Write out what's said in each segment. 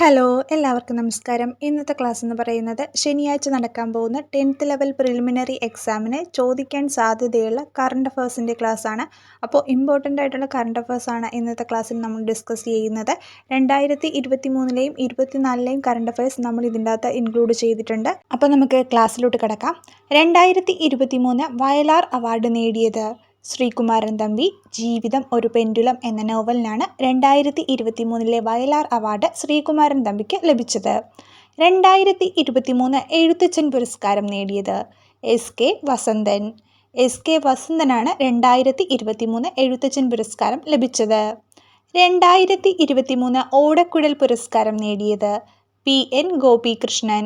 Hello എല്ലാവർക്കും നമസ്കാരം. ഇന്നത്തെ ക്ലാസ് എന്ന് പറയുന്നത് ശനിയാഴ്ച നടക്കാൻ പോകുന്ന ടെൻത്ത് ലെവൽ പ്രിലിമിനറി എക്സാമിന് ചോദിക്കാൻ സാധ്യതയുള്ള കറണ്ട് അഫേഴ്സിന്റെ ആണ്. അപ്പോൾ ഇമ്പോർട്ടന്റ് ആയിട്ടുള്ള കറണ്ട് അഫേഴ്സാണ് ഇന്നത്തെ ക്ലാസ്സിൽ നമ്മൾ ഡിസ്കസ് ചെയ്യുന്നത്. രണ്ടായിരത്തി ഇരുപത്തി മൂന്നിലെയും ഇരുപത്തിനാലിലെയും കറണ്ട് അഫേഴ്സ് നമ്മൾ ഇതിന്റെ അകത്ത് ഇൻക്ലൂഡ് ചെയ്തിട്ടുണ്ട്. അപ്പോൾ നമുക്ക് ക്ലാസ്സിലോട്ട് കിടക്കാം. രണ്ടായിരത്തി ഇരുപത്തി മൂന്ന് വയലാർ അവാർഡ് നേടിയത്. ശ്രീകുമാരൻ തമ്പി ജീവിതം ഒരു പെൻഡുലം എന്ന നോവലിനാണ് രണ്ടായിരത്തി ഇരുപത്തി മൂന്നിലെ വയലാർ അവാർഡ് ശ്രീകുമാരൻ തമ്പിക്ക് ലഭിച്ചത്. രണ്ടായിരത്തി ഇരുപത്തി മൂന്ന് എഴുത്തച്ഛൻ പുരസ്കാരം നേടിയത് S K Vasanthan. S K വസന്തനാണ് രണ്ടായിരത്തി ഇരുപത്തി മൂന്ന് എഴുത്തച്ഛൻ പുരസ്കാരം ലഭിച്ചത്. രണ്ടായിരത്തി ഇരുപത്തി മൂന്ന് ഓടക്കുഴൽ പുരസ്കാരം നേടിയത് പി എൻ ഗോപികൃഷ്ണൻ.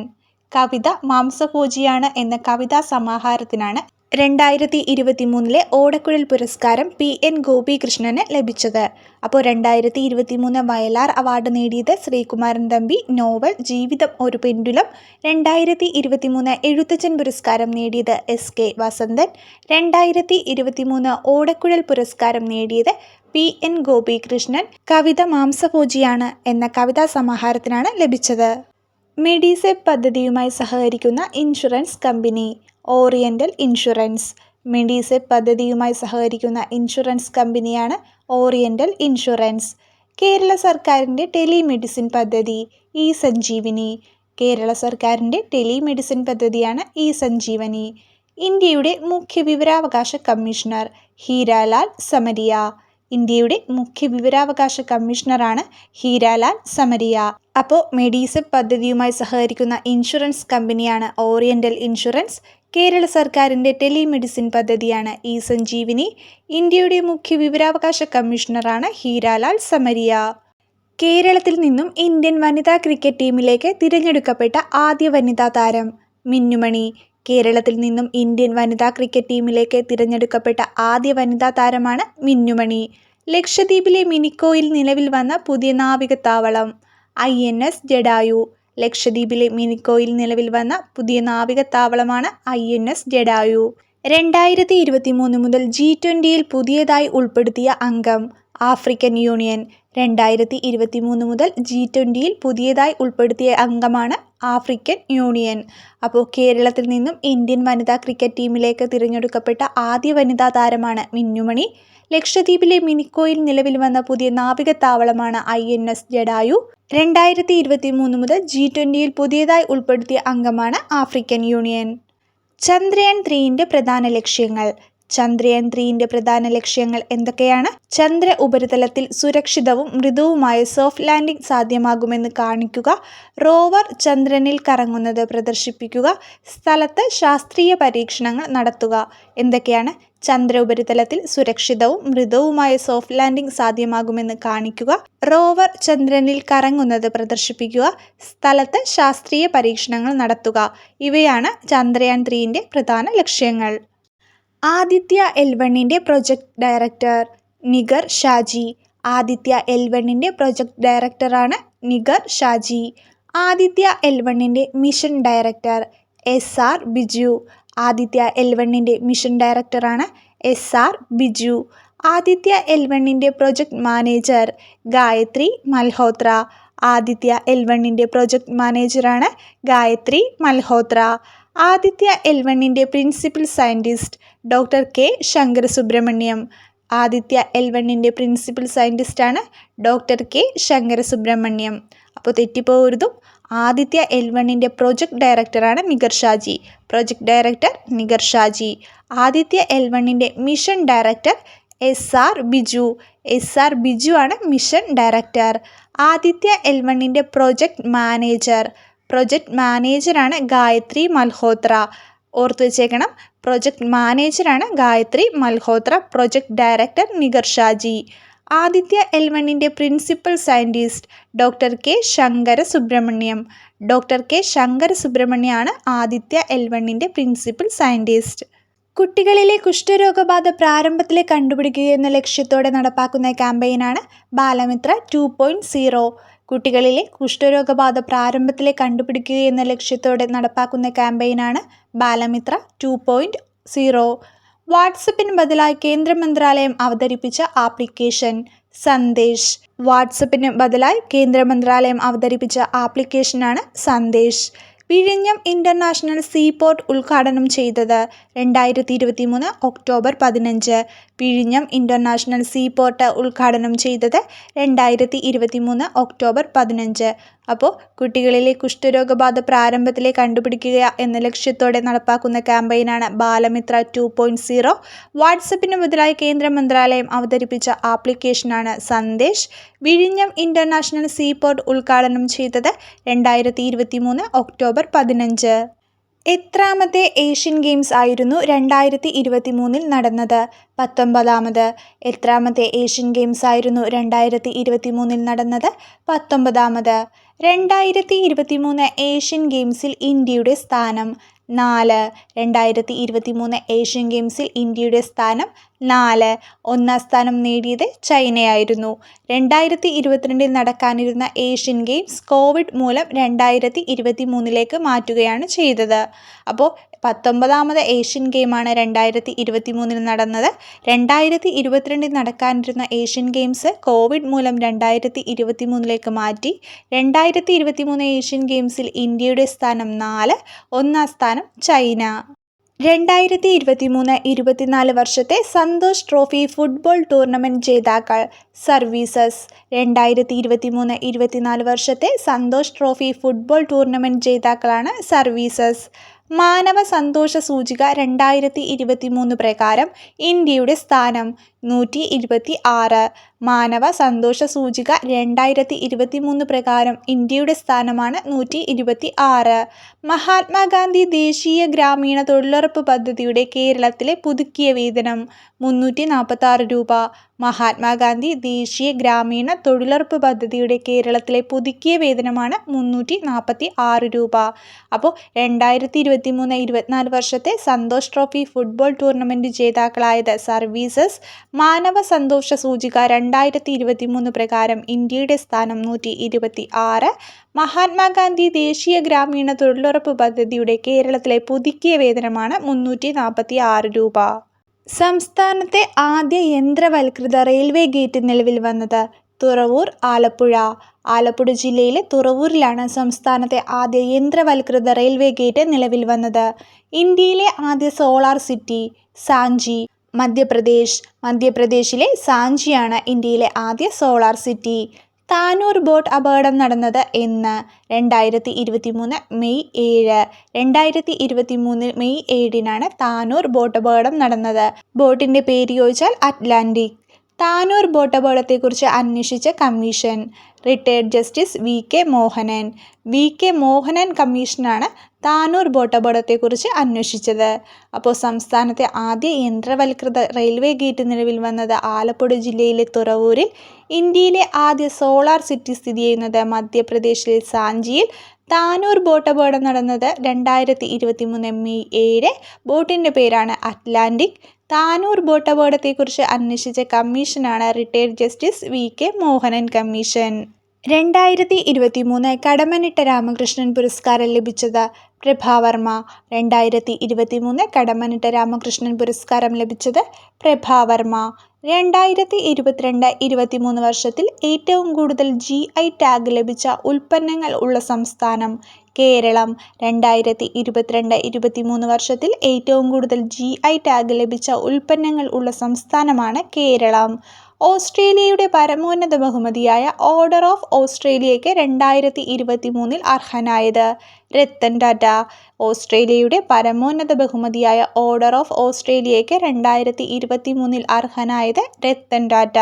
കവിത മാംസഭോജിയാണ് എന്ന കവിതാ സമാഹാരത്തിനാണ് രണ്ടായിരത്തി ഇരുപത്തി മൂന്നിലെ ഓടക്കുഴൽ പുരസ്കാരം പി എൻ ഗോപികൃഷ്ണന് ലഭിച്ചത്. അപ്പോൾ രണ്ടായിരത്തി ഇരുപത്തി മൂന്ന് വയലാർ അവാർഡ് നേടിയത് ശ്രീകുമാരൻ തമ്പി നോവൽ ജീവിതം ഒരു പെൻഡുലം. രണ്ടായിരത്തി ഇരുപത്തി മൂന്ന് എഴുത്തച്ഛൻ പുരസ്കാരം നേടിയത് എസ് കെ വസന്തൻ. രണ്ടായിരത്തി ഇരുപത്തി മൂന്ന് ഓടക്കുഴൽ പുരസ്കാരം നേടിയത് പി എൻ ഗോപികൃഷ്ണൻ. കവിത മാംസഭോജിയാണ് എന്ന കവിതാ സമാഹാരത്തിനാണ് ലഭിച്ചത്. മെഡിസെപ് പദ്ധതിയുമായി സഹകരിക്കുന്ന insurance company. Oriental insurance. Medisep പദ്ധതിയുമായി സഹകരിക്കുന്ന ഇൻഷുറൻസ് കമ്പനിയാണ് ഓറിയന്റൽ ഇൻഷുറൻസ്. കേരള സർക്കാരിന്റെ ടെലിമെഡിസിൻ പദ്ധതി ഇ സഞ്ജീവിനി കേരള സർക്കാരിന്റെ ടെലിമെഡിസിൻ പദ്ധതിയാണ് ഇ സഞ്ജീവനി ഇന്ത്യയുടെ മുഖ്യ വിവരാവകാശ കമ്മീഷണർ ഹീരാലാൽ സമരിയ. ഇന്ത്യയുടെ മുഖ്യ വിവരാവകാശ കമ്മീഷണറാണ് ഹീരാലാൽ സമരിയ. അപ്പോൾ മെഡിസെപ് പദ്ധതിയുമായി സഹകരിക്കുന്ന ഇൻഷുറൻസ് കമ്പനിയാണ് ഓറിയന്റൽ ഇൻഷുറൻസ്. കേരള സർക്കാരിന്റെ ടെലിമെഡിസിൻ പദ്ധതിയാണ് ഇ സഞ്ജീവിനി. ഇന്ത്യയുടെ മുഖ്യ വിവരാവകാശ കമ്മീഷണറാണ് ഹീരാലാൽ സമരിയ. കേരളത്തിൽ നിന്നും ഇന്ത്യൻ വനിതാ ക്രിക്കറ്റ് ടീമിലേക്ക് തിരഞ്ഞെടുക്കപ്പെട്ട ആദ്യ വനിതാ താരം മിന്നുമണി. കേരളത്തിൽ നിന്നും ഇന്ത്യൻ വനിതാ ക്രിക്കറ്റ് ടീമിലേക്ക് തിരഞ്ഞെടുക്കപ്പെട്ട ആദ്യ വനിതാ താരമാണ് മിന്നുമണി. ലക്ഷദ്വീപിലെ മിനിക്കോയിൽ നിലവിൽ വന്ന പുതിയ നാവികത്താവളം ഐ എൻ എസ് ജഡായു. ലക്ഷദ്വീപിലെ മിനിക്കോയിൽ നിലവിൽ വന്ന പുതിയ നാവിക താവളമാണ് ഐ എൻ എസ് ജഡായു. രണ്ടായിരത്തി ഇരുപത്തി മൂന്ന് മുതൽ ജി ട്വന്റിയിൽ പുതിയതായി ഉൾപ്പെടുത്തിയ അംഗം. ആഫ്രിക്കൻ യൂണിയൻ രണ്ടായിരത്തി ഇരുപത്തി മൂന്ന് മുതൽ ജി ട്വന്റിയിൽ പുതിയതായി ഉൾപ്പെടുത്തിയ അംഗമാണ് ആഫ്രിക്കൻ യൂണിയൻ. അപ്പോൾ കേരളത്തിൽ നിന്നും ഇന്ത്യൻ വനിതാ ക്രിക്കറ്റ് ടീമിലേക്ക് തിരഞ്ഞെടുക്കപ്പെട്ട ആദ്യ വനിതാ താരമാണ് മിന്നുമണി. ലക്ഷദ്വീപിലെ മിനിക്കോയിൽ നിലവിൽ വന്ന പുതിയ നാവികത്താവളമാണ് ഐ എൻ എസ് ജഡായു. രണ്ടായിരത്തി ഇരുപത്തി മൂന്ന് മുതൽ ജി ട്വന്റിയിൽ പുതിയതായി ഉൾപ്പെടുത്തിയ അംഗമാണ് ആഫ്രിക്കൻ യൂണിയൻ. ചന്ദ്രയാൻ ത്രീന്റെ പ്രധാന ലക്ഷ്യങ്ങൾ. ചന്ദ്രയാൻ ത്രീന്റെ പ്രധാന ലക്ഷ്യങ്ങൾ എന്തൊക്കെയാണ്? ചന്ദ്ര ഉപരിതലത്തിൽ സുരക്ഷിതവും മൃദുവുമായ സോഫ്റ്റ് ലാൻഡിംഗ് സാധ്യമാകുമെന്ന് കാണിക്കുക. റോവർ ചന്ദ്രനിൽ കറങ്ങുന്നത് പ്രദർശിപ്പിക്കുക. സ്ഥലത്ത് ശാസ്ത്രീയ പരീക്ഷണങ്ങൾ നടത്തുക. എന്തൊക്കെയാണ്? ചന്ദ്ര ഉപരിതലത്തിൽ സുരക്ഷിതവും മൃദുവുമായ സോഫ്റ്റ് ലാൻഡിംഗ് സാധ്യമാകുമെന്ന് കാണിക്കുക. റോവർ ചന്ദ്രനിൽ കറങ്ങുന്നത് പ്രദർശിപ്പിക്കുക. സ്ഥലത്ത് ശാസ്ത്രീയ പരീക്ഷണങ്ങൾ നടത്തുക. ഇവയാണ് ചന്ദ്രയാൻ ത്രീന്റെ പ്രധാന ലക്ഷ്യങ്ങൾ. ആദിത്യ എൽ വണ്ണിന്റെ project director Nigar Shaji. Aditya L വണ്ണിന്റെ പ്രൊജക്ട് ഡയറക്ടറാണ് നിഗർ ഷാജി. ആദിത്യ എൽ വണ്ണിന്റെ mission director S R Biju. Aditya L വണ്ണിന്റെ മിഷൻ ഡയറക്ടറാണ് S R Biju. Aditya L വണ്ണിന്റെ project manager Gayathri Malhotra. Aditya L വണ്ണിന്റെ പ്രൊജക്ട് മാനേജറാണ് ഗായത്രി മൽഹോത്ര. ആദിത്യ എൽ വണ്ണിന്റെ principal scientist doctor K Sankarasubramaniam Aditya L വണ്ണിന്റെ പ്രിൻസിപ്പൽ സയന്റിസ്റ്റാണ് ഡോക്ടർ കെ ശങ്കരസുബ്രഹ്മണ്യം. അപ്പോൾ തെറ്റിപ്പോകരുതും ആദിത്യ എൽ വണ്ണിന്റെ പ്രൊജക്ട് ഡയറക്ടറാണ് Nigar Shaji. Project director Nigar Shaji. Aditya L വണ്ണിന്റെ mission director S R Biju. S R Biju ആണ് മിഷൻ ഡയറക്ടർ. ആദിത്യ എൽ വണ്ണിന്റെ project manager. Project മാനേജറാണ് ഗായത്രി മൽഹോത്ര. ഓർത്തു വെച്ചേക്കണം. പ്രൊജക്ട് മാനേജറാണ് Gayathri Malhotra. Project director Nigar Shaji. Aditya L വണ്ണിന്റെ principal scientist doctor K Sankara Subramaniam doctor K Sankara സുബ്രഹ്മണ്യമാണ് Aditya L വണ്ണിന്റെ principal scientist കുട്ടികളിലെ കുഷ്ഠരോഗബാധ പ്രാരംഭത്തിലെ കണ്ടുപിടിക്കുക എന്ന ലക്ഷ്യത്തോടെ നടപ്പാക്കുന്ന ക്യാമ്പയിനാണ് ബാലമിത്ര ടു പോയിന്റ് സീറോ കുട്ടികളിലെ കുഷ്ഠരോഗബാധ പ്രാരംഭത്തിലെ കണ്ടുപിടിക്കുക എന്ന ലക്ഷ്യത്തോടെ നടപ്പാക്കുന്ന ക്യാമ്പയിനാണ് ബാലമിത്ര ടു പോയിന്റ് സീറോ. വാട്സപ്പിന് ബദലായി കേന്ദ്ര മന്ത്രാലയം അവതരിപ്പിച്ച ആപ്ലിക്കേഷൻ സന്ദേശ്. വാട്സപ്പിന് ബദലായി കേന്ദ്ര മന്ത്രാലയം അവതരിപ്പിച്ച ആപ്ലിക്കേഷനാണ് സന്ദേശ്. വിഴിഞ്ഞം ഇന്റർനാഷണൽ സീപോർട്ട് ഉദ്ഘാടനം ചെയ്തത് രണ്ടായിരത്തി ഇരുപത്തി മൂന്ന് ഒക്ടോബർ പതിനഞ്ച്. വിഴിഞ്ഞം ഇന്റർനാഷണൽ സീപോർട്ട് ഉദ്ഘാടനം ചെയ്തത് രണ്ടായിരത്തി ഇരുപത്തി മൂന്ന് ഒക്ടോബർ പതിനഞ്ച്. അപ്പോൾ കുട്ടികളിലെ കുഷ്ഠരോഗബാധ പ്രാരംഭത്തിലെ കണ്ടുപിടിക്കുക എന്ന ലക്ഷ്യത്തോടെ നടപ്പാക്കുന്ന ക്യാമ്പയിനാണ് ബാലമിത്ര ടു പോയിന്റ് സീറോ. വാട്സപ്പിന് മുതലായി കേന്ദ്ര മന്ത്രാലയം അവതരിപ്പിച്ച ആപ്ലിക്കേഷനാണ് സന്ദേശ്. വിഴിഞ്ഞം ഇന്റർനാഷണൽ സീപോർട്ട് ഉദ്ഘാടനം ചെയ്തത് രണ്ടായിരത്തി ഒക്ടോബർ പതിനഞ്ച്. എത്രാമത്തെ ഏഷ്യൻ ഗെയിംസ് ആയിരുന്നു രണ്ടായിരത്തി ഇരുപത്തി മൂന്നിൽ നടന്നത്. പത്തൊമ്പതാമത്. എത്രാമത്തെ ഏഷ്യൻ ഗെയിംസ് ആയിരുന്നു രണ്ടായിരത്തി ഇരുപത്തി മൂന്നിൽ നടന്നത്. പത്തൊമ്പതാമത്. രണ്ടായിരത്തി ഇരുപത്തി മൂന്ന് ഏഷ്യൻ ഗെയിംസിൽ ഇന്ത്യയുടെ സ്ഥാനം നാല്. രണ്ടായിരത്തി ഇരുപത്തി മൂന്ന് ഏഷ്യൻ ഗെയിംസിൽ ഇന്ത്യയുടെ സ്ഥാനം നാല്. ഒന്നാം സ്ഥാനം നേടിയത് ചൈനയായിരുന്നു. രണ്ടായിരത്തി ഇരുപത്തിരണ്ടിൽ നടക്കാനിരുന്ന ഏഷ്യൻ ഗെയിംസ് കോവിഡ് മൂലം രണ്ടായിരത്തി ഇരുപത്തി മൂന്നിലേക്ക് മാറ്റുകയാണ് ചെയ്തത്. അപ്പോൾ പത്തൊമ്പതാമത് ഏഷ്യൻ ഗെയിമാണ് രണ്ടായിരത്തി ഇരുപത്തി മൂന്നിൽ നടന്നത്. രണ്ടായിരത്തി ഇരുപത്തിരണ്ടിൽ നടക്കാനിരുന്ന ഏഷ്യൻ ഗെയിംസ് കോവിഡ് മൂലം രണ്ടായിരത്തി ഇരുപത്തി മൂന്നിലേക്ക് മാറ്റി. രണ്ടായിരത്തി ഇരുപത്തി മൂന്ന് ഏഷ്യൻ ഗെയിംസിൽ ഇന്ത്യയുടെ സ്ഥാനം നാല്. ഒന്നാം സ്ഥാനം ചൈന. രണ്ടായിരത്തി ഇരുപത്തി മൂന്ന് ഇരുപത്തിനാല് വർഷത്തെ സന്തോഷ് ട്രോഫി ഫുട്ബോൾ ടൂർണമെന്റ് ജേതാക്കൾ സർവീസസ്. രണ്ടായിരത്തി ഇരുപത്തി മൂന്ന് ഇരുപത്തിനാല് വർഷത്തെ സന്തോഷ് ട്രോഫി ഫുട്ബോൾ ടൂർണമെന്റ് ജേതാക്കളാണ് സർവീസസ്. മാനവ സന്തോഷ സൂചിക രണ്ടായിരത്തി ഇരുപത്തി മൂന്ന് പ്രകാരം ഇന്ത്യയുടെ സ്ഥാനം നൂറ്റി ഇരുപത്തി ആറ് മാനവ സന്തോഷ സൂചിക രണ്ടായിരത്തി ഇരുപത്തി മൂന്ന് പ്രകാരം ഇന്ത്യയുടെ സ്ഥാനമാണ് നൂറ്റി ഇരുപത്തി ആറ് മഹാത്മാഗാന്ധി ദേശീയ ഗ്രാമീണ തൊഴിലുറപ്പ് പദ്ധതിയുടെ കേരളത്തിലെ പുതുക്കിയ വേതനം മുന്നൂറ്റി നാൽപ്പത്തി ആറ് രൂപ. മഹാത്മാഗാന്ധി ദേശീയ ഗ്രാമീണ തൊഴിലുറപ്പ് പദ്ധതിയുടെ കേരളത്തിലെ പുതുക്കിയ വേതനമാണ് മുന്നൂറ്റി നാൽപ്പത്തി ആറ് രൂപ. അപ്പോൾ രണ്ടായിരത്തി ഇരുപത്തി മൂന്ന് ഇരുപത്തിനാല് വർഷത്തെ സന്തോഷ് ട്രോഫി ഫുട്ബോൾ ടൂർണമെന്റ് ജേതാക്കളായത് സർവീസസ് മാനവ സന്തോഷ സൂചിക രണ്ടായിരത്തി ഇരുപത്തി മൂന്ന് പ്രകാരം ഇന്ത്യയുടെ സ്ഥാനം നൂറ്റി ഇരുപത്തി ആറ് മഹാത്മാഗാന്ധി ദേശീയ ഗ്രാമീണ തൊഴിലുറപ്പ് പദ്ധതിയുടെ കേരളത്തിലെ പുതുക്കിയ വേതനമാണ് മുന്നൂറ്റി നാൽപ്പത്തി ആറ് രൂപ. സംസ്ഥാനത്തെ ആദ്യ യന്ത്രവൽകൃത റെയിൽവേ ഗേറ്റ് നിലവിൽ വന്നത് തുറവൂർ ആലപ്പുഴ. ആലപ്പുഴ ജില്ലയിലെ തുറവൂരിലാണ് സംസ്ഥാനത്തെ ആദ്യ യന്ത്രവൽകൃത റെയിൽവേ ഗേറ്റ് നിലവിൽ വന്നത്. ഇന്ത്യയിലെ ആദ്യ സോളാർ സിറ്റി സാഞ്ചി. മധ്യപ്രദേശ് മധ്യപ്രദേശിലെ സാഞ്ചിയാണ് ഇന്ത്യയിലെ ആദ്യ സോളാർ സിറ്റി. താനൂർ ബോട്ട് അപകടം നടന്നത് എന്ന് രണ്ടായിരത്തി ഇരുപത്തി മൂന്ന് മെയ് ഏഴ്. രണ്ടായിരത്തി ഇരുപത്തി മൂന്ന് മെയ് ഏഴിനാണ് താനൂർ ബോട്ട് അപകടം നടന്നത്. ബോട്ടിന്റെ പേര് ചോദിച്ചാൽ അറ്റ്ലാന്റിക്. താനൂർ ബോട്ടപകടത്തെക്കുറിച്ച് അന്വേഷിച്ച commission. Retired justice V K Mohanan. V K Mohanan കമ്മീഷനാണ് താനൂർ ബോട്ടപകടത്തെക്കുറിച്ച് അന്വേഷിച്ചത്. അപ്പോൾ സംസ്ഥാനത്തെ ആദ്യ യന്ത്രവൽകൃത റെയിൽവേ ഗേറ്റ് നിലവിൽ വന്നത് ആലപ്പുഴ ജില്ലയിലെ തുറവൂരിൽ. ഇന്ത്യയിലെ ആദ്യ സോളാർ സിറ്റി സ്ഥിതി ചെയ്യുന്നത് മധ്യപ്രദേശിലെ സാഞ്ചിയിൽ. താനൂർ ബോട്ട് അപകടം നടന്നത് രണ്ടായിരത്തി ഇരുപത്തി മൂന്ന് മെയ് ഏഴ്. ബോട്ടിന്റെ പേരാണ് അറ്റ്ലാന്റിക്. താനൂർ ബോട്ട് അപകടത്തെക്കുറിച്ച് അന്വേഷിച്ച കമ്മീഷനാണ് retired justice V K Mohanan commission. രണ്ടായിരത്തി ഇരുപത്തി മൂന്ന് കടമനിട്ട രാമകൃഷ്ണൻ പുരസ്കാരം ലഭിച്ചത് പ്രഭാവർമ്മ. രണ്ടായിരത്തി ഇരുപത്തി മൂന്ന് കടമനിട്ട രാമകൃഷ്ണൻ പുരസ്കാരം ലഭിച്ചത് പ്രഭാവർമ്മ. രണ്ടായിരത്തി ഇരുപത്തിരണ്ട് ഇരുപത്തി മൂന്ന് വർഷത്തിൽ ഏറ്റവും കൂടുതൽ ജി ഐ ടാഗ് ലഭിച്ച ഉൽപ്പന്നങ്ങൾ ഉള്ള സംസ്ഥാനം കേരളം. രണ്ടായിരത്തി ഇരുപത്തിരണ്ട് ഇരുപത്തി മൂന്ന് വർഷത്തിൽ ഏറ്റവും കൂടുതൽ ജി ഐ ടാഗ് ലഭിച്ച ഉൽപ്പന്നങ്ങൾ ഉള്ള സംസ്ഥാനമാണ് കേരളം. ഓസ്ട്രേലിയയുടെ പരമോന്നത ബഹുമതിയായ ഓർഡർ ഓഫ് ഓസ്ട്രേലിയയ്ക്ക് രണ്ടായിരത്തി ഇരുപത്തി മൂന്നിൽ അർഹനായത്. രത്തൻ ടാറ്റ ഓസ്ട്രേലിയയുടെ പരമോന്നത ബഹുമതിയായ ഓർഡർ ഓഫ് ഓസ്ട്രേലിയയ്ക്ക് രണ്ടായിരത്തി ഇരുപത്തി മൂന്നിൽ അർഹനായത് രത്തൻ ടാറ്റ.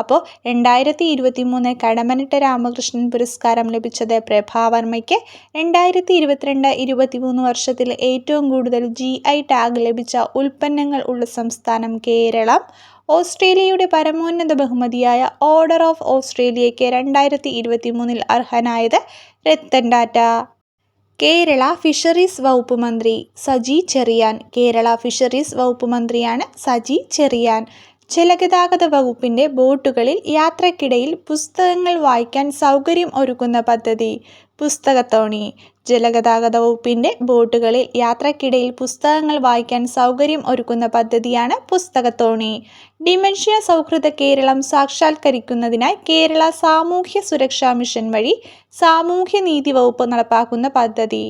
അപ്പോൾ രണ്ടായിരത്തി ഇരുപത്തി മൂന്ന് കടമനിട്ട രാമകൃഷ്ണൻ പുരസ്കാരം ലഭിച്ചത് പ്രഭാവർമ്മയ്ക്ക് രണ്ടായിരത്തി ഇരുപത്തിരണ്ട് ഇരുപത്തി മൂന്ന് വർഷത്തിൽ ഏറ്റവും കൂടുതൽ ജി ഐ ടാഗ് ലഭിച്ച ഉൽപ്പന്നങ്ങൾ ഉള്ള സംസ്ഥാനം കേരളം. ഓസ്ട്രേലിയയുടെ പരമോന്നത ബഹുമതിയായ ഓർഡർ ഓഫ് ഓസ്ട്രേലിയയ്ക്ക് രണ്ടായിരത്തി ഇരുപത്തി മൂന്നിൽ അർഹനായത് രത്തൻ ടാറ്റ. കേരള ഫിഷറീസ് വകുപ്പ് മന്ത്രി സജി ചെറിയാൻ. കേരള ഫിഷറീസ് വകുപ്പ് മന്ത്രിയാണ് സജി ചെറിയാൻ. ജലഗതാഗത വകുപ്പിന്റെ ബോട്ടുകളിൽ യാത്രക്കിടയിൽ പുസ്തകങ്ങൾ വായിക്കാൻ സൗകര്യം ഒരുക്കുന്ന പദ്ധതി. പുസ്തകത്തോണി. ജലഗതാഗത വകുപ്പിന്റെ ബോട്ടുകളിൽ യാത്രക്കിടയിൽ പുസ്തകങ്ങൾ വായിക്കാൻ സൗകര്യം ഒരുക്കുന്ന പദ്ധതിയാണ് പുസ്തകത്തോണി. ഡിമെൻഷ്യ സൗഹൃദ കേരളം സാക്ഷാത്കരിക്കുന്നതിനായി കേരള സാമൂഹ്യ സുരക്ഷാ മിഷൻ വഴി സാമൂഹ്യനീതി വകുപ്പ് നടപ്പാക്കുന്ന പദ്ധതി.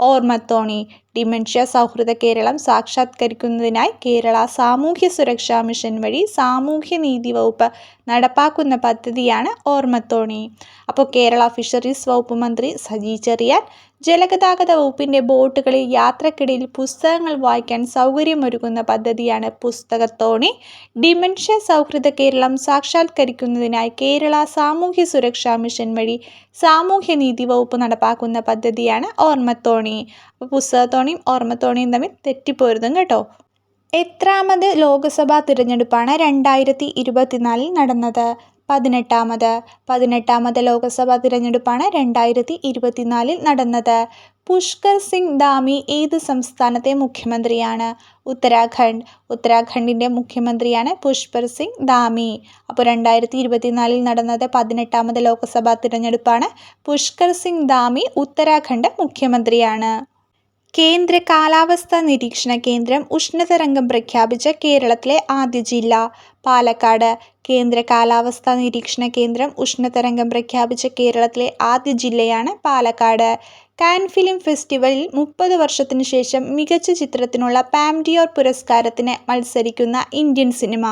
ഓർമ്മത്തോണി ഡിമെൻഷ്യ സൗഹൃദ കേരളം സാക്ഷാത്കരിക്കുന്നതിനായി കേരള സാമൂഹ്യ സുരക്ഷാ മിഷൻ വഴി സാമൂഹ്യനീതി വകുപ്പ് നടപ്പാക്കുന്ന പദ്ധതിയാണ് ഓർമ്മത്തോണി. അപ്പോൾ കേരള ഫിഷറീസ് വകുപ്പ് മന്ത്രി സജി ചെറിയാൻ ജലഗതാഗത വകുപ്പിന്റെ ബോട്ടുകളിൽ യാത്രക്കിടയിൽ പുസ്തകങ്ങൾ വായിക്കാൻ സൗകര്യമൊരുക്കുന്ന പദ്ധതിയാണ് പുസ്തകത്തോണി ഡിമെൻഷ്യ സൗഹൃദ കേരളം സാക്ഷാത്കരിക്കുന്നതിനായി കേരള സാമൂഹ്യ സുരക്ഷാ മിഷൻ വഴി സാമൂഹ്യനീതി വകുപ്പ് നടപ്പാക്കുന്ന പദ്ധതിയാണ് ഓർമ്മത്തോണി. അപ്പോൾ പുസ്തകത്തോണിയും ഓർമ്മത്തോണിയും തമ്മിൽ തെറ്റിപ്പോരുതും കേട്ടോ. എത്രാമത് ലോക്സഭാ തിരഞ്ഞെടുപ്പാണ് രണ്ടായിരത്തി ഇരുപത്തിനാലിൽ നടന്നത്. പതിനെട്ടാമത്. പതിനെട്ടാമത് ലോക്സഭാ തിരഞ്ഞെടുപ്പാണ് രണ്ടായിരത്തി ഇരുപത്തിനാലിൽ നടന്നത്. പുഷ്കർ സിംഗ് ധാമി ഏത് സംസ്ഥാനത്തെ മുഖ്യമന്ത്രിയാണ്? ഉത്തരാഖണ്ഡ്. ഉത്തരാഖണ്ഡിന്റെ മുഖ്യമന്ത്രിയാണ് പുഷ്പർ സിംഗ് ധാമി. അപ്പോൾ രണ്ടായിരത്തി ഇരുപത്തിനാലിൽ നടന്നത് പതിനെട്ടാമത് ലോക്സഭാ തിരഞ്ഞെടുപ്പാണ് പുഷ്കർ സിംഗ് ധാമി ഉത്തരാഖണ്ഡ് മുഖ്യമന്ത്രിയാണ്. കേന്ദ്ര കാലാവസ്ഥാ നിരീക്ഷണ കേന്ദ്രം ഉഷ്ണതരംഗം പ്രഖ്യാപിച്ച കേരളത്തിലെ ആദ്യ ജില്ല. പാലക്കാട്. കേന്ദ്ര കാലാവസ്ഥാ നിരീക്ഷണ കേന്ദ്രം ഉഷ്ണതരംഗം പ്രഖ്യാപിച്ച കേരളത്തിലെ ആദ്യ ജില്ലയാണ് പാലക്കാട്. കാൻ ഫിലിം ഫെസ്റ്റിവലിൽ മുപ്പത് വർഷത്തിനു ശേഷം മികച്ച ചിത്രത്തിനുള്ള പാംഡിയോർ പുരസ്കാരത്തിന് മത്സരിക്കുന്ന Indian cinema.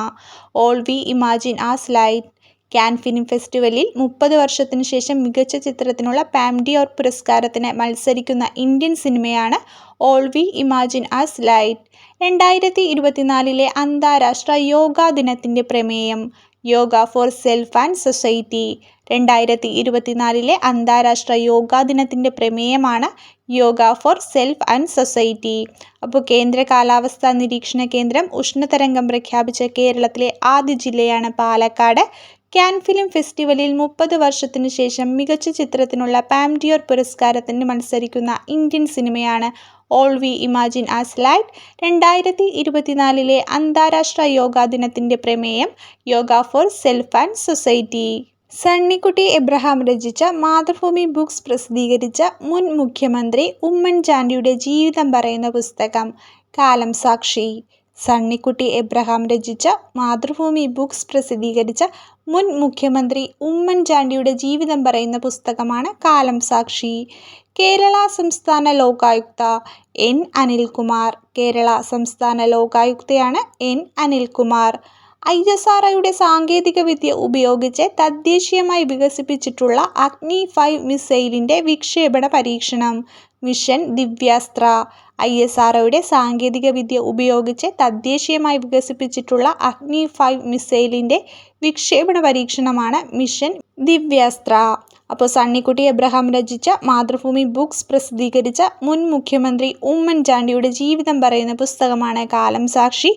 All we imagine as light Cannes film ഫെസ്റ്റിവലിൽ മുപ്പത് വർഷത്തിനു ശേഷം മികച്ച ചിത്രത്തിനുള്ള പാംഡി ഓർ പുരസ്കാരത്തിന് മത്സരിക്കുന്ന ഇന്ത്യൻ സിനിമയാണ് all we imagine as light രണ്ടായിരത്തി ഇരുപത്തിനാലിലെ അന്താരാഷ്ട്ര യോഗാ ദിനത്തിന്റെ പ്രമേയം yoga for self and society രണ്ടായിരത്തി ഇരുപത്തിനാലിലെ അന്താരാഷ്ട്ര യോഗാ ദിനത്തിന്റെ പ്രമേയമാണ് yoga for self and society അപ്പോൾ കേന്ദ്ര കാലാവസ്ഥാ നിരീക്ഷണ കേന്ദ്രം ഉഷ്ണതരംഗം പ്രഖ്യാപിച്ച കേരളത്തിലെ ആദ്യ ജില്ലയാണ് പാലക്കാട്. കാൻ ഫിലിം ഫെസ്റ്റിവലിൽ മുപ്പത് വർഷത്തിനു ശേഷം മികച്ച ചിത്രത്തിനുള്ള പാംഡിയോർ പുരസ്കാരത്തിന് മത്സരിക്കുന്ന ഇന്ത്യൻ സിനിമയാണ് all we imagine as light രണ്ടായിരത്തി ഇരുപത്തിനാലിലെ അന്താരാഷ്ട്ര യോഗാ ദിനത്തിന്റെ പ്രമേയം yoga for self and society Sunnykutty Abraham രചിച്ച മാതൃഭൂമി ബുക്സ് പ്രസിദ്ധീകരിച്ച മുൻ മുഖ്യമന്ത്രി ഉമ്മൻചാണ്ടിയുടെ ജീവിതം പറയുന്ന പുസ്തകം കാലം സാക്ഷി. സണ്ണിക്കുട്ടി എബ്രഹാം രചിച്ച മാതൃഭൂമി ബുക്സ് പ്രസിദ്ധീകരിച്ച മുൻ മുഖ്യമന്ത്രി ഉമ്മൻചാണ്ടിയുടെ ജീവിതം പറയുന്ന പുസ്തകമാണ് കാലം സാക്ഷി. കേരള സംസ്ഥാന ലോകായുക്ത എൻ അനിൽകുമാർ. കേരള സംസ്ഥാന ലോകായുക്തയാണ് N Anilkumar. I S R ഒയുടെ സാങ്കേതികവിദ്യ ഉപയോഗിച്ച് തദ്ദേശീയമായി വികസിപ്പിച്ചിട്ടുള്ള അഗ്നി ഫൈവ് മിസൈലിന്റെ വിക്ഷേപണ പരീക്ഷണം. Mission Divyastra. I S R സാങ്കേതികവിദ്യ ഉപയോഗിച്ച് തദ്ദേശീയമായി വികസിപ്പിച്ചിട്ടുള്ള അഗ്നി ഫൈവ് മിസൈലിന്റെ വിക്ഷേപണ പരീക്ഷണമാണ് മിഷൻ ദിവ്യാസ്ത്ര. അപ്പോൾ സണ്ണിക്കുട്ടി എബ്രഹാം രചിച്ച മാതൃഭൂമി ബുക്സ് പ്രസിദ്ധീകരിച്ച മുൻ മുഖ്യമന്ത്രി ഉമ്മൻചാണ്ടിയുടെ ജീവിതം പറയുന്ന പുസ്തകമാണ് കാലം സാക്ഷി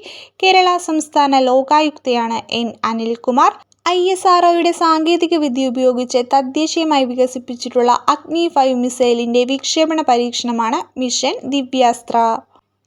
കേരള സംസ്ഥാന ലോകായുക്തയാണ് N Anilkumar. I S R ഒയുടെ സാങ്കേതിക വിദ്യ ഉപയോഗിച്ച് തദ്ദേശീയമായി വികസിപ്പിച്ചിട്ടുള്ള അഗ്നി ഫൈവ് മിസൈലിന്റെ വിക്ഷേപണ പരീക്ഷണമാണ് മിഷൻ ദിവ്യാസ്ത്ര.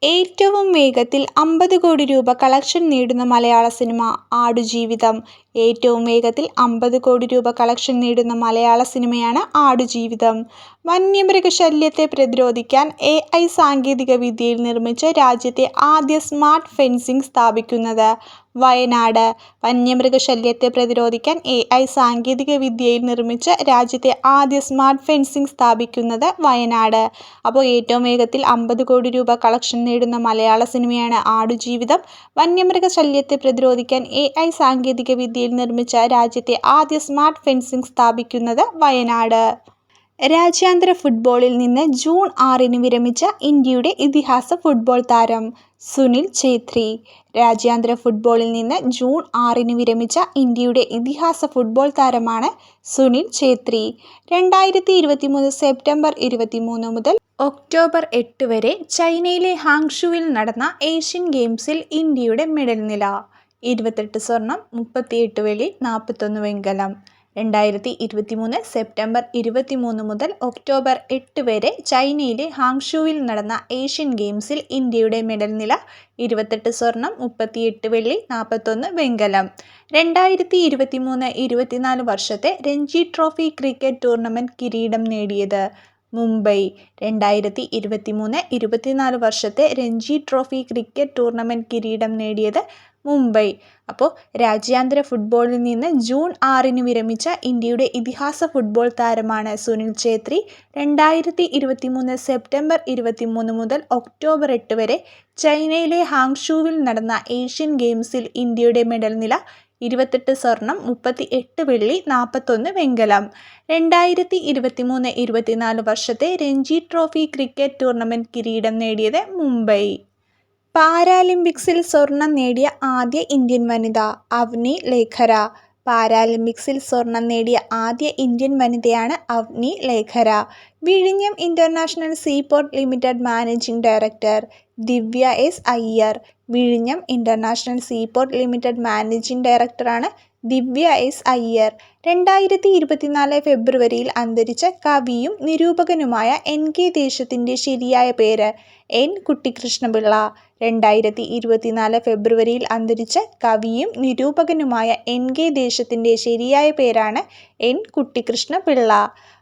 ഏറ്റവും വേഗത്തിൽ അമ്പത് കോടി രൂപ കളക്ഷൻ നേടുന്ന മലയാള സിനിമ ആടുജീവിതം. ഏറ്റവും വേഗത്തിൽ അമ്പത് കോടി രൂപ കളക്ഷൻ നേടുന്ന മലയാള സിനിമയാണ് ആടുജീവിതം. വന്യമൃഗശല്യത്തെ പ്രതിരോധിക്കാൻ എ ഐ സാങ്കേതിക വിദ്യയിൽ നിർമ്മിച്ച രാജ്യത്തെ ആദ്യ സ്മാർട്ട് ഫെൻസിംഗ് സ്ഥാപിക്കുന്നത്. വയനാട് വന്യമൃഗശല്യത്തെ പ്രതിരോധിക്കാൻ എ ഐ സാങ്കേതിക വിദ്യയിൽ നിർമ്മിച്ച രാജ്യത്തെ ആദ്യ സ്മാർട്ട് ഫെൻസിംഗ് സ്ഥാപിക്കുന്നത് വയനാട്. അപ്പോൾ ഏറ്റവും വേഗത്തിൽ അമ്പത് കോടി രൂപ കളക്ഷൻ നേടുന്ന മലയാള സിനിമയാണ് ആടുജീവിതം. വന്യമൃഗശല്യത്തെ പ്രതിരോധിക്കാൻ എ ഐ സാങ്കേതിക വിദ്യയിൽ നിർമ്മിച്ച രാജ്യത്തെ ആദ്യ സ്മാർട്ട് ഫെൻസിംഗ് സ്ഥാപിക്കുന്നത് വയനാട്. രാജ്യാന്തര ഫുട്ബോളിൽ നിന്ന് ജൂൺ ആറിന് വിരമിച്ച ഇന്ത്യയുടെ ഇതിഹാസ ഫുട്ബോൾ താരം സുനിൽ ഛേത്രി. രാജ്യാന്തര ഫുട്ബോളിൽ നിന്ന് ജൂൺ ആറിന് വിരമിച്ച ഇന്ത്യയുടെ ഇതിഹാസ ഫുട്ബോൾ താരമാണ് സുനിൽ ഛേത്രി. രണ്ടായിരത്തി സെപ്റ്റംബർ ഇരുപത്തിമൂന്ന് മുതൽ ഒക്ടോബർ എട്ട് വരെ ചൈനയിലെ ഹാങ്ഷുവിൽ നടന്ന ഏഷ്യൻ ഗെയിംസിൽ ഇന്ത്യയുടെ മെഡൽ നില ഇരുപത്തെട്ട് സ്വർണം മുപ്പത്തിയെട്ട് വെള്ളി നാൽപ്പത്തൊന്ന് വെങ്കലം. രണ്ടായിരത്തി ഇരുപത്തിമൂന്ന് സെപ്റ്റംബർ ഇരുപത്തിമൂന്ന് മുതൽ ഒക്ടോബർ എട്ട് വരെ ചൈനയിലെ ഹാങ്ഷുവിൽ നടന്ന ഏഷ്യൻ ഗെയിംസിൽ ഇന്ത്യയുടെ മെഡൽ നില ഇരുപത്തെട്ട് സ്വർണം മുപ്പത്തിയെട്ട് വെള്ളി നാൽപ്പത്തൊന്ന് വെങ്കലം. രണ്ടായിരത്തി ഇരുപത്തിമൂന്ന് ഇരുപത്തിനാല് വർഷത്തെ രഞ്ജി ട്രോഫി ക്രിക്കറ്റ് ടൂർണമെന്റ് കിരീടം നേടിയത് മുംബൈ. രണ്ടായിരത്തി ഇരുപത്തിമൂന്ന് ഇരുപത്തിനാല് വർഷത്തെ രഞ്ജി ട്രോഫി ക്രിക്കറ്റ് ടൂർണമെന്റ് കിരീടം നേടിയത് മുംബൈ. അപ്പോൾ രാജ്യാന്തര ഫുട്ബോളിൽ നിന്ന് ജൂൺ ആറിന് വിരമിച്ച ഇന്ത്യയുടെ ഇതിഹാസ ഫുട്ബോൾ താരമാണ് സുനിൽ ഛേത്രി. രണ്ടായിരത്തി ഇരുപത്തി മൂന്ന് സെപ്റ്റംബർ ഇരുപത്തി മൂന്ന് മുതൽ ഒക്ടോബർ എട്ട് വരെ ചൈനയിലെ ഹാങ്ഷുവിൽ നടന്ന ഏഷ്യൻ ഗെയിംസിൽ ഇന്ത്യയുടെ മെഡൽ നില ഇരുപത്തെട്ട് സ്വർണം മുപ്പത്തി എട്ട് വെള്ളി നാൽപ്പത്തൊന്ന് വെങ്കലം. രണ്ടായിരത്തി ഇരുപത്തി ഇരുപത്തിമൂന്ന് ഇരുപത്തിനാല് വർഷത്തെ രഞ്ജി ട്രോഫി ക്രിക്കറ്റ് ടൂർണമെന്റ് കിരീടം നേടിയത് മുംബൈ. പാരാലിമ്പിക്സിൽ സ്വർണം നേടിയ ആദ്യ ഇന്ത്യൻ വനിത അവ്നി ലേഖര. പാരാലിമ്പിക്സിൽ സ്വർണം നേടിയ ആദ്യ ഇന്ത്യൻ വനിതയാണ് അവ്നി ലേഖര. വിഴിഞ്ഞം international seaport limited managing director Divya S Iyer. വിഴിഞ്ഞം ഇന്റർനാഷണൽ സീപോർട്ട് ലിമിറ്റഡ് മാനേജിംഗ് ഡയറക്ടറാണ് ദിവ്യ എസ് അയ്യർ. രണ്ടായിരത്തി ഇരുപത്തിനാല് ഫെബ്രുവരിയിൽ അന്തരിച്ച കവിയും നിരൂപകനുമായ എൻ കെ ദേശത്തിന്റെ ശരിയായ പേര് എൻ കുട്ടിക്കൃഷ്ണപിള്ള രണ്ടായിരത്തി ഇരുപത്തിനാല് ഫെബ്രുവരിയിൽ അന്തരിച്ച കവിയും നിരൂപകനുമായ എൻ കെ ദേശത്തിന്റെ ശരിയായ പേരാണ് എൻ കുട്ടിക്കൃഷ്ണപിള്ള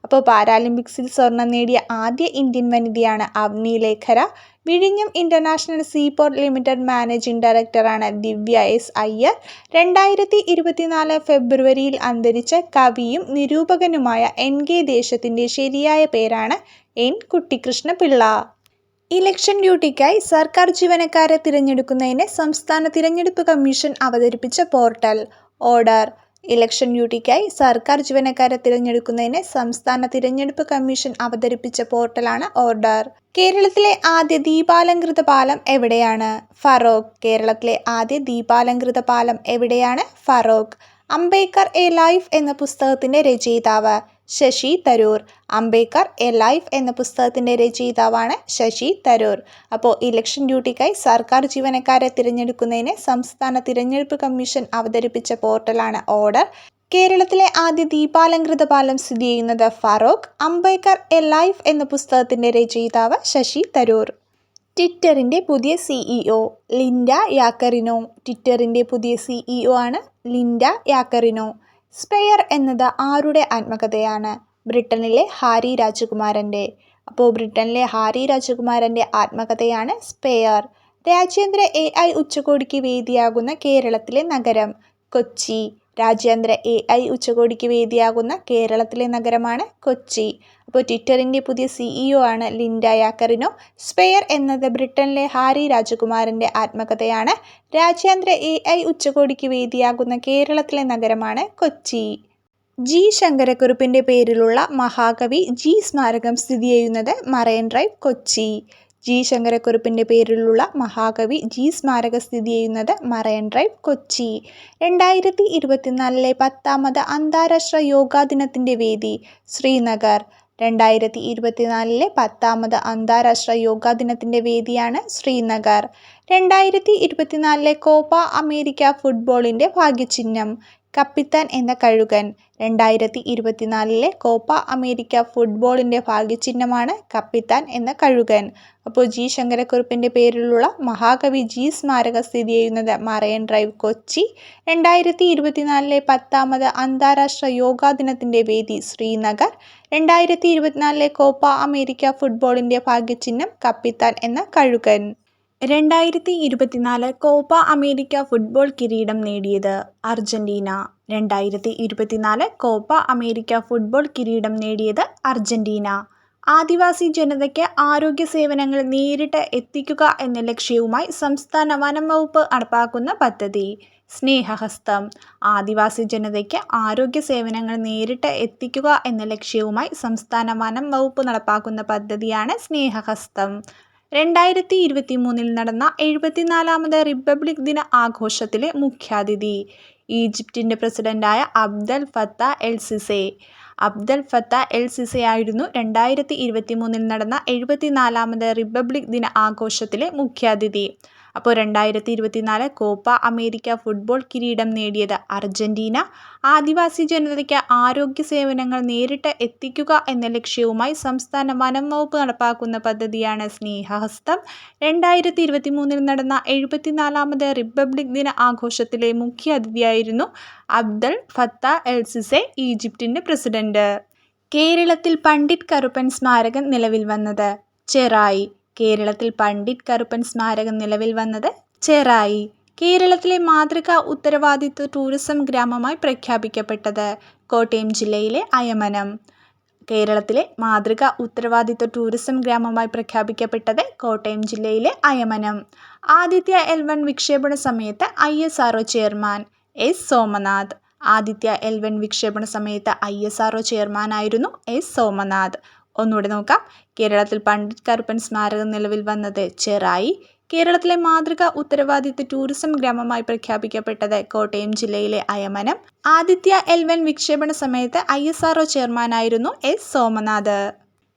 അപ്പോൾ പാരാലിമ്പിക്സിൽ സ്വർണം നേടിയ ആദ്യ ഇന്ത്യൻ വനിതയാണ് അവ്നി ലേഖര. വിഴിഞ്ഞം ഇന്റർനാഷണൽ സീപോർട്ട് ലിമിറ്റഡ് മാനേജിംഗ് ഡയറക്ടറാണ് ദിവ്യ എസ് അയ്യർ. രണ്ടായിരത്തി ഇരുപത്തിനാല് ഫെബ്രുവരിയിൽ അന്തരിച്ച കവിയും നിരൂപകനുമായ എൻ കെ ദേശത്തിന്റെ ശരിയായ പേരാണ് എൻ കുട്ടിക്കൃഷ്ണപിള്ള ഇലക്ഷൻ ഡ്യൂട്ടിക്കായി സർക്കാർ ജീവനക്കാരെ തിരഞ്ഞെടുക്കുന്നതിന് സംസ്ഥാന തിരഞ്ഞെടുപ്പ് കമ്മീഷൻ അവതരിപ്പിച്ച പോർട്ടൽ. ഓർഡർ. ഇലക്ഷൻ ഡ്യൂട്ടിക്കായി സർക്കാർ ജീവനക്കാരെ തിരഞ്ഞെടുക്കുന്നതിന് സംസ്ഥാന തിരഞ്ഞെടുപ്പ് കമ്മീഷൻ അവതരിപ്പിച്ച പോർട്ടലാണ് ഓർഡർ. കേരളത്തിലെ ആദ്യ ദീപാലംകൃത പാലം എവിടെയാണ്? ഫറോക്ക്. കേരളത്തിലെ ആദ്യ ദീപാലംകൃത പാലം എവിടെയാണ്? ഫറോക്ക്. അംബേദ്കർ എ ലൈഫ് എന്ന പുസ്തകത്തിന്റെ രചയിതാവ്. ശശി തരൂർ. അംബേദ്കർ എ ലൈഫ് എന്ന പുസ്തകത്തിന്റെ രചയിതാവാണ് ശശി തരൂർ. അപ്പോൾ ഇലക്ഷൻ ഡ്യൂട്ടിക്കായി സർക്കാർ ജീവനക്കാരെ തിരഞ്ഞെടുക്കുന്നതിന് സംസ്ഥാന തിരഞ്ഞെടുപ്പ് കമ്മീഷൻ അവതരിപ്പിച്ച പോർട്ടലാണ് ഓർഡർ. കേരളത്തിലെ ആദ്യ ദീപാലംകൃത പാലം സ്ഥിതി ചെയ്യുന്നത് ഫറോക്ക് അംബേദ്കർ എ ലൈഫ് എന്ന പുസ്തകത്തിന്റെ രചയിതാവ് ശശി തരൂർ. ട്വിറ്ററിന്റെ പുതിയ സിഇഒ ലിൻഡ യാക്കറിനോ ട്വിറ്ററിന്റെ പുതിയ സിഇഒ ആണ് ലിൻഡ യാക്കറിനോ സ്പെയർ എന്നത് ആരുടെ ആത്മകഥയാണ്? ബ്രിട്ടനിലെ ഹാരി രാജകുമാരന്റെ. അപ്പോൾ ബ്രിട്ടനിലെ ഹാരി രാജകുമാരന്റെ ആത്മകഥയാണ് സ്പെയർ. രാജ്യാന്തര എ ഐ ഉച്ചകോടിക്ക് വേദിയാകുന്ന കേരളത്തിലെ നഗരം കൊച്ചി. രാജ്യാന്തര എ ഐ ഉച്ചകോടിക്ക് വേദിയാകുന്ന കേരളത്തിലെ നഗരമാണ് കൊച്ചി. അപ്പോൾ ട്വിറ്ററിന്റെ പുതിയ സിഇഒ ആണ് ലിൻഡ യാക്കറിനോ. സ്പെയർ എന്നത് ബ്രിട്ടനിലെ ഹാരി രാജകുമാരന്റെ ആത്മകഥയാണ്. രാജ്യാന്തര എ ഐ ഉച്ചകോടിക്ക് വേദിയാകുന്ന കേരളത്തിലെ നഗരമാണ് കൊച്ചി. ജി ശങ്കരക്കുറുപ്പിന്റെ പേരിലുള്ള മഹാകവി ജി സ്മാരകം സ്ഥിതി ചെയ്യുന്നത് മറൈൻ ഡ്രൈവ് കൊച്ചി. ജി ശങ്കരക്കുറുപ്പിന്റെ പേരിലുള്ള മഹാകവി ജി സ്മാരക സ്ഥിതി ചെയ്യുന്നത് മറൈൻ ഡ്രൈവ് കൊച്ചി. രണ്ടായിരത്തി ഇരുപത്തിനാലിലെ പത്താമത് അന്താരാഷ്ട്ര യോഗാ ദിനത്തിന്റെ വേദി ശ്രീനഗർ. രണ്ടായിരത്തി ഇരുപത്തിനാലിലെ പത്താമത് അന്താരാഷ്ട്ര യോഗാ ദിനത്തിന്റെ വേദിയാണ് ശ്രീനഗർ. രണ്ടായിരത്തി ഇരുപത്തിനാലിലെ കോപ്പ അമേരിക്ക ഫുട്ബോളിന്റെ ഭാഗ്യചിഹ്നം കപ്പിത്താൻ എന്ന കഴുകൻ. രണ്ടായിരത്തി ഇരുപത്തിനാലിലെ കോപ്പ അമേരിക്ക ഫുട്ബോളിന്റെ ഭാഗ്യചിഹ്നമാണ് കപ്പിത്താൻ എന്ന കഴുകൻ. അപ്പോൾ ജി ശങ്കരക്കുറുപ്പിന്റെ പേരിലുള്ള മഹാകവി ജി സ്മാരക സ്ഥിതി ചെയ്യുന്നത് മറയൻ ഡ്രൈവ് കൊച്ചി. രണ്ടായിരത്തി ഇരുപത്തിനാലിലെ പത്താമത് അന്താരാഷ്ട്ര യോഗാ ദിനത്തിന്റെ വേദി ശ്രീനഗർ. രണ്ടായിരത്തി ഇരുപത്തിനാലിലെ കോപ്പ അമേരിക്ക ഫുട്ബോളിന്റെ ഭാഗ്യചിഹ്നം കപ്പിത്താൻ എന്ന കഴുകൻ. രണ്ടായിരത്തി ഇരുപത്തിനാല് കോപ്പ അമേരിക്ക ഫുട്ബോൾ കിരീടം നേടിയത് അർജന്റീന. രണ്ടായിരത്തി ഇരുപത്തിനാല് കോപ്പ അമേരിക്ക ഫുട്ബോൾ കിരീടം നേടിയത് അർജന്റീന. ആദിവാസി ജനതയ്ക്ക് ആരോഗ്യ സേവനങ്ങൾ നേരിട്ട് എത്തിക്കുക എന്ന ലക്ഷ്യവുമായി സംസ്ഥാന വനം വകുപ്പ് നടപ്പാക്കുന്ന പദ്ധതി. സ്നേഹഹസ്തം. ആദിവാസി ജനതയ്ക്ക് ആരോഗ്യ സേവനങ്ങൾ നേരിട്ട് എത്തിക്കുക എന്ന ലക്ഷ്യവുമായി സംസ്ഥാന വനം വകുപ്പ് നടപ്പാക്കുന്ന പദ്ധതിയാണ് സ്നേഹഹസ്തം. രണ്ടായിരത്തി ഇരുപത്തി മൂന്നിൽ നടന്ന എഴുപത്തിനാലാമത് റിപ്പബ്ലിക് ദിന ആഘോഷത്തിലെ മുഖ്യാതിഥി. ഈജിപ്തിന്റെ പ്രസിഡന്റായ Abdel Fattah el Sisi. Abdel Fattah el Sisi ആയിരുന്നു രണ്ടായിരത്തി ഇരുപത്തി മൂന്നിൽ നടന്ന എഴുപത്തിനാലാമത് റിപ്പബ്ലിക് ദിന ആഘോഷത്തിലെ മുഖ്യാതിഥി. അപ്പോൾ രണ്ടായിരത്തി ഇരുപത്തിനാല് കോപ്പ അമേരിക്ക ഫുട്ബോൾ കിരീടം നേടിയത് അർജന്റീന. ആദിവാസി ജനതയ്ക്ക് ആരോഗ്യ സേവനങ്ങൾ നേരിട്ട് എത്തിക്കുക എന്ന ലക്ഷ്യവുമായി സംസ്ഥാന വനം വകുപ്പ് നടപ്പാക്കുന്ന പദ്ധതിയാണ് സ്നേഹഹസ്തം. രണ്ടായിരത്തി ഇരുപത്തി മൂന്നിൽ നടന്ന എഴുപത്തിനാലാമത് റിപ്പബ്ലിക് ദിന ആഘോഷത്തിലെ മുഖ്യ അതിഥിയായിരുന്നു അബ്ദൽ ഫത്ത എൽ സിസെ ഈജിപ്തിന്റെ പ്രസിഡന്റ്. കേരളത്തിൽ പണ്ഡിറ്റ് കറുപ്പൻ സ്മാരകം നിലവിൽ വന്നത് ചെറായി. കേരളത്തിൽ പണ്ഡിറ്റ് കറുപ്പൻ സ്മാരകം നിലവിൽ വന്നത് ചെറായി കേരളത്തിലെ മാതൃക ഉത്തരവാദിത്വ ടൂറിസം ഗ്രാമമായി പ്രഖ്യാപിക്കപ്പെട്ടത് കോട്ടയം ജില്ലയിലെ അയമനം. കേരളത്തിലെ മാതൃക ഉത്തരവാദിത്വ ടൂറിസം ഗ്രാമമായി പ്രഖ്യാപിക്കപ്പെട്ടത് കോട്ടയം ജില്ലയിലെ അയമനം. ആദിത്യ എൽ വൺ വിക്ഷേപണ സമയത്ത് I S R chairman S Somanath. Aditya L one വിക്ഷേപണ സമയത്ത് ഐ എസ് ആർ ചെയർമാനായിരുന്നു എസ് സോമനാഥ്. ഒന്നുകൂടെ നോക്കാം. കേരളത്തിൽ പണ്ഡിറ്റ് കറുപ്പൻ സ്മാരകം നിലവിൽ വന്നത് ചെറായി. കേരളത്തിലെ മാതൃക ഉത്തരവാദിത്വ ടൂറിസം ഗ്രാമമായി പ്രഖ്യാപിക്കപ്പെട്ടത് കോട്ടയം ജില്ലയിലെ അയമനം. ആദിത്യ എൽവൻ വിക്ഷേപണ സമയത്ത് ഐ എസ് ആർഒ ചെയർമാനായിരുന്നു എസ് സോമനാഥ്.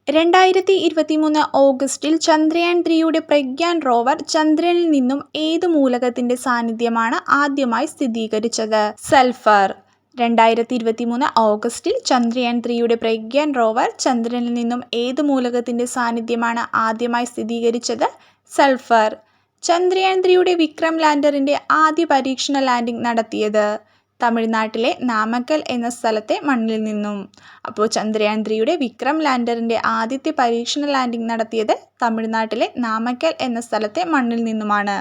രണ്ടായിരത്തി ഇരുപത്തിമൂന്ന് ഓഗസ്റ്റിൽ ചന്ദ്രയാൻ ത്രീയുടെ പ്രഗ്യാൻ റോവർ ചന്ദ്രനിൽ നിന്നും ഏത് മൂലകത്തിന്റെ സാന്നിധ്യമാണ് ആദ്യമായി സ്ഥിരീകരിച്ചത് സൾഫർ. രണ്ടായിരത്തി ഇരുപത്തി മൂന്ന് ഓഗസ്റ്റിൽ ചന്ദ്രയാൻ ത്രീയുടെ പ്രഗ്യാൻ റോവർ ചന്ദ്രനിൽ നിന്നും ഏത് മൂലകത്തിന്റെ സാന്നിധ്യമാണ് ആദ്യമായി സ്ഥിരീകരിച്ചത്? സൾഫർ. ചന്ദ്രയാൻ ത്രീയുടെ വിക്രം ലാൻഡറിന്റെ ആദ്യ പരീക്ഷണ ലാൻഡിംഗ് നടത്തിയത് തമിഴ്നാട്ടിലെ നാമക്കൽ എന്ന സ്ഥലത്തെ മണ്ണിൽ നിന്നും. അപ്പോൾ ചന്ദ്രയാൻ ത്രീയുടെ വിക്രം ലാൻഡറിന്റെ ആദ്യത്തെ പരീക്ഷണ ലാൻഡിംഗ് നടത്തിയത് തമിഴ്നാട്ടിലെ നാമക്കൽ എന്ന സ്ഥലത്തെ മണ്ണിൽ നിന്നുമാണ്.